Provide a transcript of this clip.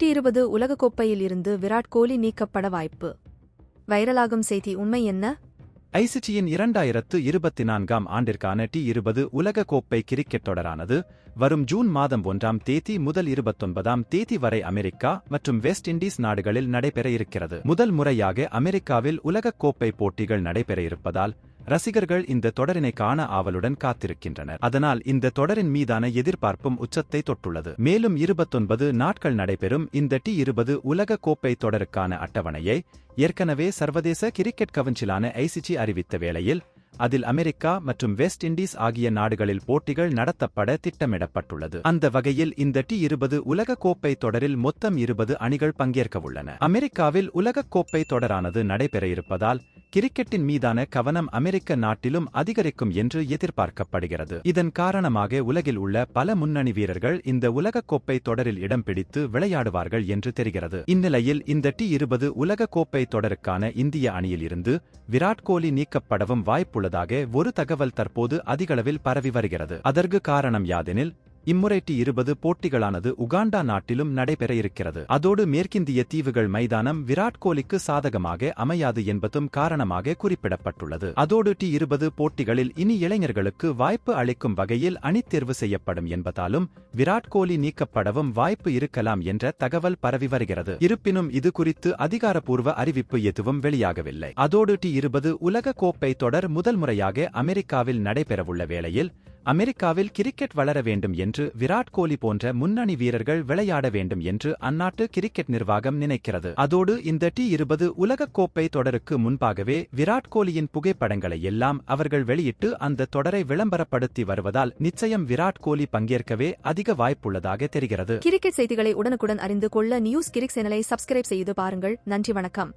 D இருபது உலகக்கோப்பையில் இருந்து விராட் கோலி நீக்கப்பட வாய்ப்பு. வைரலாகும் செய்தி உண்மை என்ன? ஐசிசியின் இரண்டாயிரத்து இருபத்தி நான்காம் ஆண்டிற்கான டி இருபது உலகக்கோப்பை கோப்பை கிரிக்கெட் தொடரானது வரும் ஜூன் மாதம் ஒன்றாம் தேதி முதல் இருபத்தொன்பதாம் தேதி வரை அமெரிக்கா மற்றும் வெஸ்ட் இண்டீஸ் நாடுகளில் நடைபெற இருக்கிறது. முதல் முறையாக அமெரிக்காவில் உலகக் கோப்பை போட்டிகள் நடைபெற இருப்பதால் ரசிகர்கள் இந்த தொடரினை காண ஆவலுடன் காத்திருக்கின்றனர். அதனால் இந்த தொடரின் மீதான எதிர்பார்ப்பும் உச்சத்தை தொட்டுள்ளது. மேலும் இருபத்தொன்பது நாட்கள் நடைபெறும் இந்த டி இருபது உலக கோப்பை தொடருக்கான அட்டவணையை ஏற்கனவே சர்வதேச கிரிக்கெட் கவுன்சிலான ஐசிசி அறிவித்த வேளையில் அதில் அமெரிக்கா மற்றும் வெஸ்ட் இண்டீஸ் ஆகிய நாடுகளில் போட்டிகள் நடத்தப்பட திட்டமிடப்பட்டுள்ளது. அந்த வகையில் இந்த டி இருபது உலக கோப்பை தொடரில் மொத்தம் இருபது அணிகள் பங்கேற்கவுள்ளன. அமெரிக்காவில் உலகக் கோப்பை தொடரானது நடைபெற இருப்பதால் கிரிக்கெட்டின் மீதான கவனம் அமெரிக்க நாட்டிலும் அதிகரிக்கும் என்று எதிர்பார்க்கப்படுகிறது. இதன் காரணமாக உலகில் உள்ள பல முன்னணி வீரர்கள் இந்த உலகக் கோப்பை தொடரில் இடம் பிடித்து விளையாடுவார்கள் என்று தெரிகிறது. இந்நிலையில் இந்த டி இருபது உலக கோப்பை தொடருக்கான இந்திய அணியில் இருந்து விராட் கோலி நீக்கப்படவும் வாய்ப்புள்ளதாக ஒரு தகவல் தற்போது அதிகளவில் பரவி வருகிறது. அதற்கு காரணம் யாதெனில் இம்முறை டி இருபது போட்டிகளானது உகாண்டா நாட்டிலும் நடைபெற இருக்கிறது. அதோடு மேற்கிந்திய தீவுகள் மைதானம் விராட் கோலிக்கு சாதகமாக அமையாது என்பதும் காரணமாக குறிப்பிடப்பட்டுள்ளது. அதோடு டி இருபது போட்டிகளில் இனி இளைஞர்களுக்கு வாய்ப்பு அளிக்கும் வகையில் அணித்தேர்வு செய்யப்படும் என்பதாலும் விராட் கோலி நீக்கப்படவும் வாய்ப்பு இருக்கலாம் என்ற தகவல் பரவி வருகிறது. இருப்பினும் இது குறித்து அதிகாரப்பூர்வ அறிவிப்பு எதுவும் வெளியாகவில்லை. அதோடு டி இருபது உலக கோப்பை தொடர் முதல் முறையாக அமெரிக்காவில் நடைபெறவுள்ள வேளையில் அமெரிக்காவில் கிரிக்கெட் வளர வேண்டும் என்று விராட் கோலி போன்ற முன்னணி வீரர்கள் விளையாட வேண்டும் என்று அந்நாட்டு கிரிக்கெட் நிர்வாகம் நினைக்கிறது. அதோடு இந்த டி இருபது உலகக்கோப்பை தொடருக்கு முன்பாகவே விராட் கோலியின் புகைப்படங்களை எல்லாம் அவர்கள் வெளியிட்டு அந்த தொடரை விளம்பரப்படுத்தி வருவதால் நிச்சயம் விராட் கோலி பங்கேற்கவே அதிக வாய்ப்புள்ளதாக தெரிகிறது. கிரிக்கெட் செய்திகளை உடனுக்குடன் அறிந்து கொள்ள நியூஸ் கிரிக் சேனலை சப்ஸ்கிரைப் செய்து பாருங்கள். நன்றி வணக்கம்.